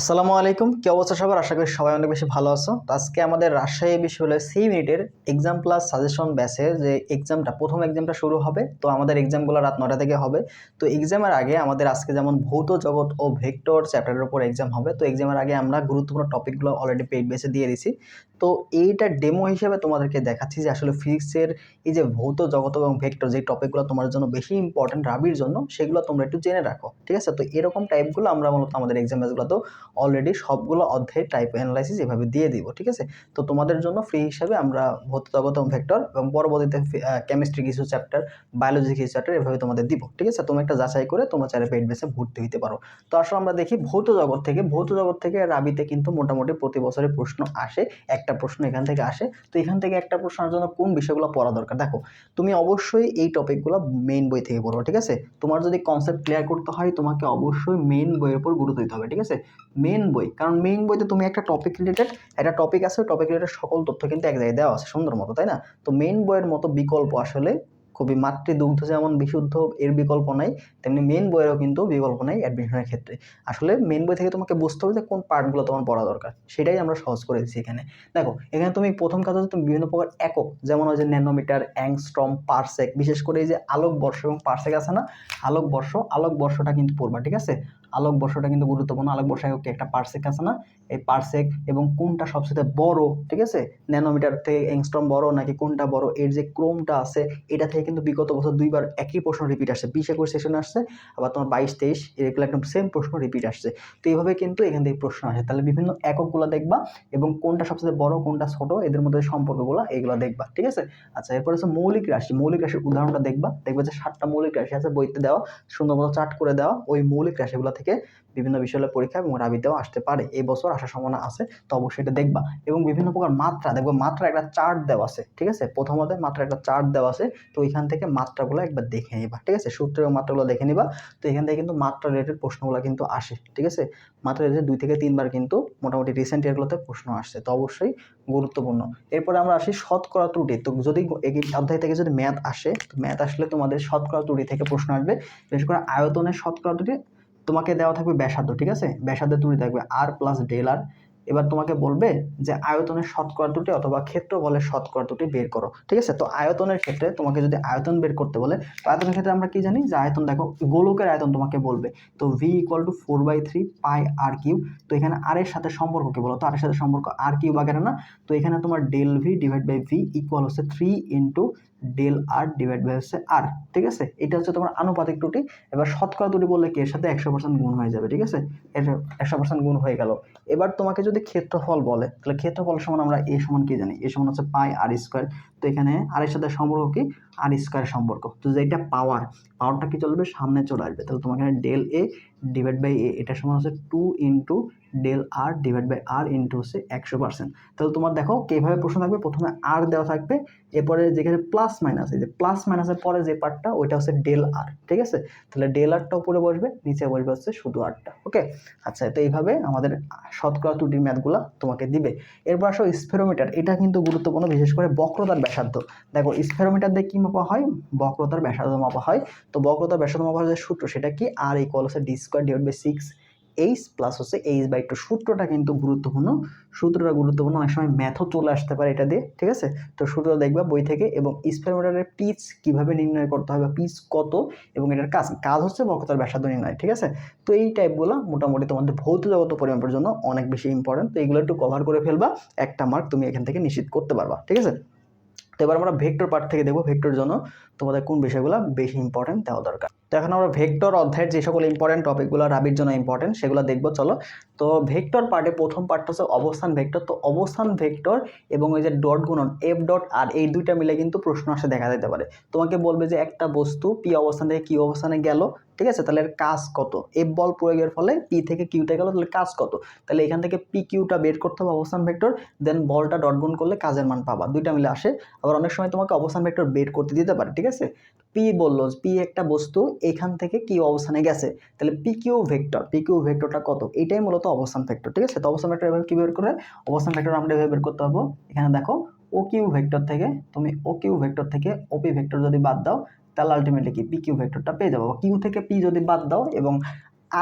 আসসালামু আলাইকুম। কি অবস্থা সবার? আশা করি সবাই অনেক বেশি ভালো আছো। তো আজকে আমাদের রাজশাহী বিশ্ববিদ্যালয়ের সি মিনিটের এক্সাম প্লাস সাজেশন ব্যাসে যে এক্সামটা প্রথম এক্সামটা শুরু হবে। তো আমাদের এক্সামগুলো রাত নটা থেকে হবে। তো এক্সামের আগে আমাদের আজকে যেমন ভৌত জগৎ ও ভেক্টর চ্যাপ্টারের উপর এক্সাম হবে, তো এক্সামের আগে আমরা গুরুত্বপূর্ণ টপিকগুলো অলরেডি পেড বেসে দিয়ে দিছি। তো এইটা ডেমো হিসেবে তোমাদেরকে দেখাচ্ছি যে আসলে ফিজিক্সের এই যে ভৌত জগৎ এবং ভেক্টর যে টপিকগুলো তোমার জন্য বেশি ইম্পর্টেন্ট রাবির জন্য, সেগুলো তোমরা একটু জেনে রাখো। ঠিক আছে? তো এরকম টাইপগুলো আমরা মূলত আমাদের এক্সাম ব্যাসগুলোতেও অলরেডি সবগুলো অধ্যায়ের টাইপ অ্যানালাইসিস এভাবে দিয়ে দিব, ঠিক আছে? তো তোমাদের জন্য ফ্রি হিসাবে আমরা ভৌত জগৎ এবং ভেক্টর এবং পরবর্তীতে কেমিস্ট্রি কিছু চ্যাপ্টার বায়োলজি কিছু চ্যাপ্টার এভাবে তোমাদের দিব, ঠিক আছে? তুমি একটা যাচাই করে তোমরা চাইলে পেড বেসে ভর্তি হতে পারো। তো আসলে আমরা দেখি ভৌত জগৎ থেকে ভৌত জগৎ থেকে রাবিতে কিন্তু মোটামুটি প্রতি বছরে প্রশ্ন আসে, একটা প্রশ্ন এখান থেকে আসে। তো এখান থেকে একটা প্রশ্নের জন্য কোন বিষয়গুলো পড়া দরকার? দেখো, তুমি অবশ্যই এই টপিকগুলো মেইন বই থেকে পড়ো, ঠিক আছে? তোমার যদি কনসেপ্ট ক্লিয়ার করতে হয়, তোমাকে অবশ্যই মেইন বইয়ের উপর গুরুত্ব দিতে হবে, ঠিক আছে? মেইন বই। কারণ মেইন বইতে তুমি একটা টপিক রিলেটেড একটা টপিক আছে টপিক রিলেটেড সকল তথ্য কিন্তু এক জায়গায় দেওয়া আছে, সুন্দর মতো, তাই না? তো মেইন বইয়ের মতো বিকল্প আসলে খুবই মাতৃদুগ্ধ, যেমন বিশুদ্ধ এর বিকল্প নাই, তেমনি মেন বইয়েরও কিন্তু বিকল্প নাই অ্যাডমিশনের ক্ষেত্রে। আসলে মেন বই থেকে তোমাকে বুঝতে হবে যে কোন পার্টগুলো তোমার পড়া দরকার। সেটাই আমরা সহজ করে দিচ্ছি এখানে। দেখো, এখানে তুমি প্রথম কাজ হচ্ছে তুমি বিভিন্ন প্রকার একক, যেমন ওই যে ন্যানোমিটার, অ্যাংস্ট্রম, পার্সেক, বিশেষ করে এই যে আলোক বর্ষ এবং পার্সেক আছে না? আলোক বর্ষ আলোক বর্ষটা কিন্তু পড়বা, ঠিক আছে? আলোক বর্ষটা কিন্তু গুরুত্বপূর্ণ। আলোক বর্ষ এককে একটা পার্সেক আছে না? এই পার্সেক এবং কোনটা সবচেয়ে বড়, ঠিক আছে? ন্যানোমিটার থেকে অ্যাংস্ট্রম বড় নাকি কোনটা বড়? এর যে ক্রোমটা আছে, এটা থেকে কিন্তু বিগত বছর দুইবার একই প্রশ্ন রিপিট আসছে। বিশ একুশ সেশনে আসছে, আবার তোমার বাইশ তেইশ, এগুলো একদম সেম প্রশ্ন রিপিট আসছে। তো এইভাবে কিন্তু এখান থেকে প্রশ্ন আসে। তাহলে বিভিন্ন এককগুলো দেখবা এবং কোনটা সবচেয়ে বড়, কোনটা ছোট, এদের মধ্যে সম্পর্কগুলো এগুলো দেখবা, ঠিক আছে? আচ্ছা এরপর হচ্ছে মৌলিক রাশি। মৌলিক রাশির উদাহরণটা দেখবা। দেখবা যে সাতটা মৌলিক রাশি আছে, বইতে দেওয়া সুন্দর মতো চার্ট করে দেওয়া, ওই মৌলিক রাশিগুলো থেকে বিভিন্ন বিষয়ের পরীক্ষা এবং রাবিতেও আসতে পারে। এই বছর আসার সম্ভাবনা আছে, তো অবশ্যই এটা দেখবা। এবং বিভিন্ন প্রকার মাত্রা, দেখব মাত্রা একটা চার্ট দেওয়া আছে, ঠিক আছে? প্রথমত মাত্রা একটা চার্ট দেওয়া আছে, তো ওইখান থেকে মাত্রাগুলো একবার দেখে নিবা, ঠিক আছে? সূত্র এবং মাত্রাগুলো দেখে নিবা, তো এখান থেকে কিন্তু মাত্রা রিলেটেড প্রশ্নগুলো কিন্তু আসে, ঠিক আছে? মাত্রা রিলেটেড দুই থেকে তিনবার কিন্তু মোটামুটি রিসেন্ট ইয়ারগুলোতে প্রশ্ন আসছে, তো অবশ্যই গুরুত্বপূর্ণ। এরপরে আমরা আসি শতকরা ত্রুটি, তো যদি এই অধ্যায় থেকে যদি ম্যাথ আসে, তো ম্যাথ আসলে তোমাদের শতকরা ত্রুটি থেকে প্রশ্ন আসবে, বিশেষ করে আয়তনের শতকরা ত্রুটি তোমাকে দেওয়া থাকবে ব্যাসার্ধ, ঠিক আছে? ব্যাসার্ধের ত্রুটি থাকবে আর প্লাস ডেল আর এবার তোমাকে বলবে যে আয়তনের শতকরা দুটি অথবা ক্ষেত্রফলের শতকরা দুটি বের করো, ঠিক আছে? তো আয়তনের ক্ষেত্রে তোমাকে যদি আয়তন বের করতে বলে, তো আয়তনের ক্ষেত্রে আমরা কি জানি? যে আয়তন দেখো, গোলকের আয়তন তোমাকে বলবে। তো V equal to four by three pi R cube তো এখানে আর এর সাথে সম্পর্ক কি বলো তো আর এর সাথে সম্পর্ক আর কিউ বাগেরা না? তো এখানে তোমার del V divide by V equal হচ্ছে three into del R divide by হচ্ছে আর ঠিক আছে? এটা হচ্ছে তোমার আনুপাতিক ত্রুটি। এবার শতকরা ত্রুটি বললে কি? এর সাথে একশো পার্সেন্ট গুণ হয়ে যাবে, ঠিক আছে? এর একশো পার্সেন্ট গুণ হয়ে গেল। এবার তোমাকে যদি ক্ষেত্রফল বলে, তাহলে ক্ষেত্রফল সমান আমরা এ সমান কি জানি? এ সমান হচ্ছে পাই আর স্কোয়ার তো এখানে আর এর সাথে সম্পর্ক কি? আর স্কোয়ার সম্পর্ক। তো যেটা পাওয়ার পাওয়ারটা কি চলবে? সামনে চলে আসবে। তাহলে তোমার এখানে del A divide by A এটা সমান হচ্ছে two into del R divide by R into হচ্ছে একশো পার্সেন্ট তাহলে তোমার দেখো কীভাবে প্রশ্ন থাকবে? প্রথমে আর দেওয়া থাকবে, এরপরে যেখানে প্লাস মাইনাস এই যে প্লাস মাইনাসের পরে যে পার্টটা ওইটা হচ্ছে ডেল আর ঠিক আছে? তাহলে ডেল আরটা উপরে বসবে, নিচে বসবে হচ্ছে শুধু আরটা ওকে আচ্ছা তো এইভাবে আমাদের শতকরা ত্রুটির ম্যাথগুলো তোমাকে দিবে। এরপর আসো স্ফেরোমিটার এটা কিন্তু গুরুত্বপূর্ণ, বিশেষ করে বক্রতার ব্যাসার্ধ। দেখো স্ফেরোমিটার দিয়ে কী মাপা হয়, বক্রতার ব্যাসার্ধ মাপা হয়। তো বক্রতার ব্যাসার্ধ মাপা যে সূত্র, সেটা কি? আর ইকুয়াল হচ্ছে D square divide by six H plus হচ্ছে এইচ বাই টু সূত্রটা কিন্তু গুরুত্বপূর্ণ। সূত্রটা গুরুত্বপূর্ণ, অনেক সময় ম্যাথও চলে আসতে পারে এটা দিয়ে, ঠিক আছে? তো সূত্রটা দেখবা বই থেকে এবং স্পেরোমিটারের পিচ কীভাবে নির্ণয় করতে হবে পিচ কত এবং এটার কাজ কাজ হচ্ছে বক্রতার ব্যাসার্ধ নির্ণয়, ঠিক আছে? তো এই টাইপগুলো মোটামুটি তোমাদের ভৌত জগত পরিমাপের জন্য অনেক বেশি ইম্পর্টেন্ট তো এগুলো একটু কভার করে ফেলবা, একটা মার্ক তুমি এখান থেকে নিশ্চিত করতে পারবা, ঠিক আছে? তো এবার আমরা ভেক্টর পার্ট থেকে দেখব ভেক্টর জন্য তোমাদের কোন বিষয়গুলো বেশি ইম্পর্টেন্ট দেওয়া দরকার। তো এখন আমরা ভেক্টর অধ্যায়ের যে সকল ইম্পর্টেন্ট টপিকগুলো রাবির জন্য ইম্পর্টেন্ট সেগুলো দেখব, চলো। তো ভেক্টর পার্টে প্রথম পার্টটা হচ্ছে অবস্থান ভেক্টর। তো অবস্থান ভেক্টর এবং ওই যে ডট গুণন এফ ডট আর এই দুইটা মিলে কিন্তু প্রশ্ন আসে দেখা যেতে পারে। তোমাকে বলবে যে একটা বস্তু পি অবস্থান থেকে কি অবস্থানে গেল ঠিক আছে? তাহলে এর কাজ কত? এফ বল প্রয়োগের ফলে পি থেকে কিউটা গেল, তাহলে কাজ কত? তাহলে এখান থেকে পি কিউটা বের করতে হবে অবস্থান ভেক্টর দেন বলটা ডট গুণ করলে কাজের মান পাবা। দুইটা মিলে আসে। আবার অনেক সময় তোমাকে অবস্থান ভেক্টর বের করতে দিতে পারে, ঠিক আছে? পি বলল পি একটা বস্তু এখান থেকে কি অবস্থানে গেছে। তাহলে P Q vector P Q ভেক্টরটা কত? এটাই মূলত অবস্থান ভেক্টর, ঠিক আছে? তো অবস্থান ভেক্টর এভাবে কি বের করে অবস্থান ভেক্টর আমরা এভাবে বের করতে পারব। এখানে দেখো ও কিউ ভেক্টর থেকে, তুমি ও কিউ ভেক্টর থেকে ওপি ভেক্টর যদি বাদ দাও তাহলে আলটিমেটলি কি? পি কিউ ভেক্টরটা পেয়ে যাব। কিউ থেকে পি যদি বাদ দাও এবং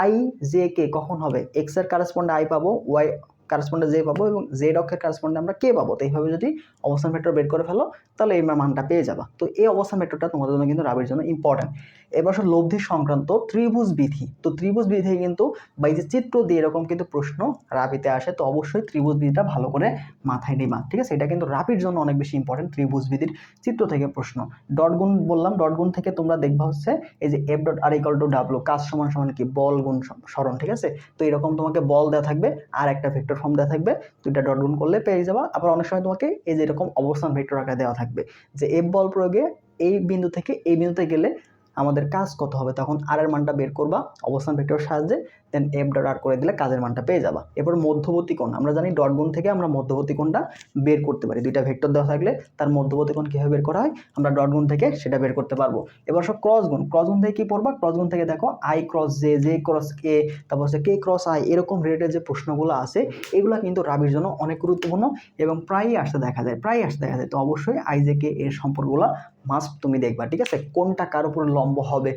আই জে কে কখন হবে? এক্সের কারেসপন্ডে আই পাবো ওয়াই কারেসপন্ডে জে পাবো এবং জেড অক্ষের কারেসপন্ডে আমরা কে পাবো। তো এইভাবে যদি অবস্থান ভেক্টর বের করে ফেলো, তাহলে এই মানটা পেয়ে যাবা। তো এই অবস্থান ভেক্টরটা তোমাদের জন্য কিন্তু রাবির জন্য ইম্পর্টেন্ট এবার লব্ধি সংক্রান্ত ত্রিভুজ বিধি। তো ত্রিভুজ বিধি কিন্তু বা এই যে চিত্র দিয়ে এরকম কিন্তু প্রশ্ন রাবিতে আসে, তো অবশ্যই ত্রিভুজ বিধিটা ভালো করে মাথায় নিবা, ঠিক আছে? এটা কিন্তু রাবির জন্য অনেক বেশি ইম্পর্টেন্ট ত্রিভুজ বিধির চিত্র থেকে প্রশ্ন। ডট গুণ বললাম, ডট গুণ থেকে তোমরা দেখবা হচ্ছে এই যে F dot R equal to W কাজ সমান সমান কি? বল গুণ স- সরণ ঠিক আছে? তো এরকম তোমাকে বল দেওয়া থাকবে, আর একটা ভেক্টর ফর্ম দেওয়া থাকবে দুইটা ডট গুণ করলে পেয়ে যাবা। আবার অনেক সময় তোমাকে এই যে এরকম অবস্থান ভেক্টর আকারে দেওয়া থাকবে যে এফ বল প্রয়োগে এই বিন্দু থেকে এই বিন্দুতে গেলে আমাদের কাজ কত হবে তখন আর এর মানটা বের করবা অবস্থান ভেক্টরের সাহায্যে দেন এফ ডট আর করে দিলে কাজের মানটা পেয়ে যাবা। এরপর মধ্যবর্তী কোণ, আমরা জানি ডট গুণ থেকে আমরা মধ্যবর্তী কোণটা বের করতে পারি। দুইটা ভেক্টর দেওয়া থাকলে তার মধ্যবর্তী কোণ কীভাবে বের করা হয়, আমরা ডট গুণ থেকে সেটা বের করতে পারব। এবার সব ক্রস গুণ ক্রস গুণ থেকে কী পড়বা? ক্রস গুণ থেকে দেখো I cross J J cross K তারপর হচ্ছে কে ক্রস আই এরকম রিলেটেড যে প্রশ্নগুলো আছে, এগুলো কিন্তু রাবির জন্য অনেক গুরুত্বপূর্ণ এবং প্রায়ই আসতে দেখা যায়, প্রায়ই আসতে দেখা যায়। তো অবশ্যই আই জে কে এর সম্পর্কগুলো মাস্ট তুমি দেখবা, ঠিক আছে? কোনটা কার উপর লম্ব হবে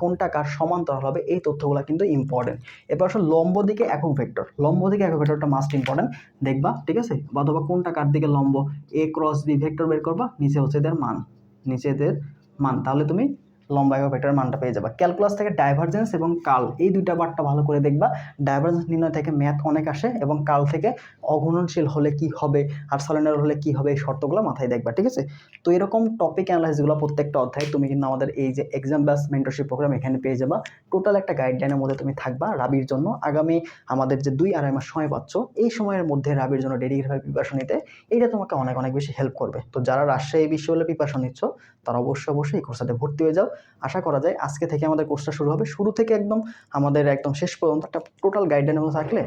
কোনটা কার সমান্তরাল হবে, এই তথ্যগুলো কিন্তু ইম্পর্টেন্ট এবার আসলে লম্ব দিকে একক ভেক্টর। লম্ব দিকে একক ভেক্টরটা মাস্ট ইম্পর্টেন্ট দেখবা, ঠিক আছে? অথবা কোনটা কার দিকে লম্ব? এ ক্রস বি ভেক্টর বের করবা, নিচে হচ্ছে এদের মান। নিচে এদের মান। তাহলে তুমি লম্বা একক ভেক্টরের মানটা পেয়ে যাবা। ক্যালকুলাস থেকে ডাইভারজেন্স এবং কাল, এই দুইটা বারটা ভালো করে দেখবা। ডাইভারজেন্স নির্ণয় থেকে ম্যাথ অনেক আসে এবং কাল থেকে অগুণনশীল হলে কি হবে আর সলেনার হলে কি হবে এই শর্তগুলো মাথায় দেখবা, ঠিক আছে? তো এরকম টপিক অ্যানালাইসিসগুলো প্রত্যেকটা অধ্যায় তুমি কিন্তু আমাদের এই যে এক্সাম ব্যাস মেন্টরশিপ প্রোগ্রাম এখানে পেয়ে যাবা। টোটাল একটা গাইডলাইনের মধ্যে তুমি থাকবা রাবির জন্য। আগামী আমাদের যে দুই আড়াই মাস সময় পাচ্ছ, এই সময়ের মধ্যে রাবির জন্য ডেডিকেটভাবে প্রিপারেশন নিতে, এইটা তোমাকে অনেক অনেক বেশি হেল্প করবে। তো যারা রাজশাহী বিশ্ববিদ্যালয়ে প্রিপারেশন নিচ্ছ, তারা অবশ্যই অবশ্যই এই কোর্সটাতে ভর্তি হয়ে যাও। আশা করা যায় আজকে থেকে আমাদের কোর্সটা শুরু হবে। শুরু থেকে একদম আমাদের একদম শেষ পর্যন্ত একটা টোটাল গাইডলাইনের মধ্যে থাকলে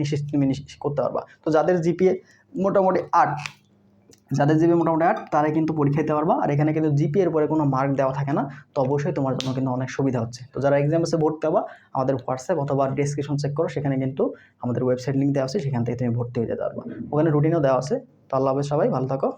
নিশ্চিত তুমি করতে পারবা। তো যাদের জিপিএ মোটামুটি আট, যাদের জিপি মোটামুটি আট তারা কিন্তু পরীক্ষা দিতে পারবা। আর এখানে কিন্তু জিপি এর পরে কোনো মার্ক দেওয়া থাকে না, তো অবশ্যই তোমার জন্য কিন্তু অনেক সুবিধা হচ্ছে। তো যারা এক্সাম এসে ভর্তি হবা, আমাদের হোয়াটসঅ্যাপ অথবা ডিসক্রিপশন চেক করো, সেখানে কিন্তু আমাদের ওয়েবসাইট লিঙ্ক দেওয়া আছে, সেখান থেকে তুমি ভর্তি হয়ে যেতে পারবা। ওখানে রুটিনও দেওয়া আছে। তো আল্লাহ সবাই, ভালো থাকো।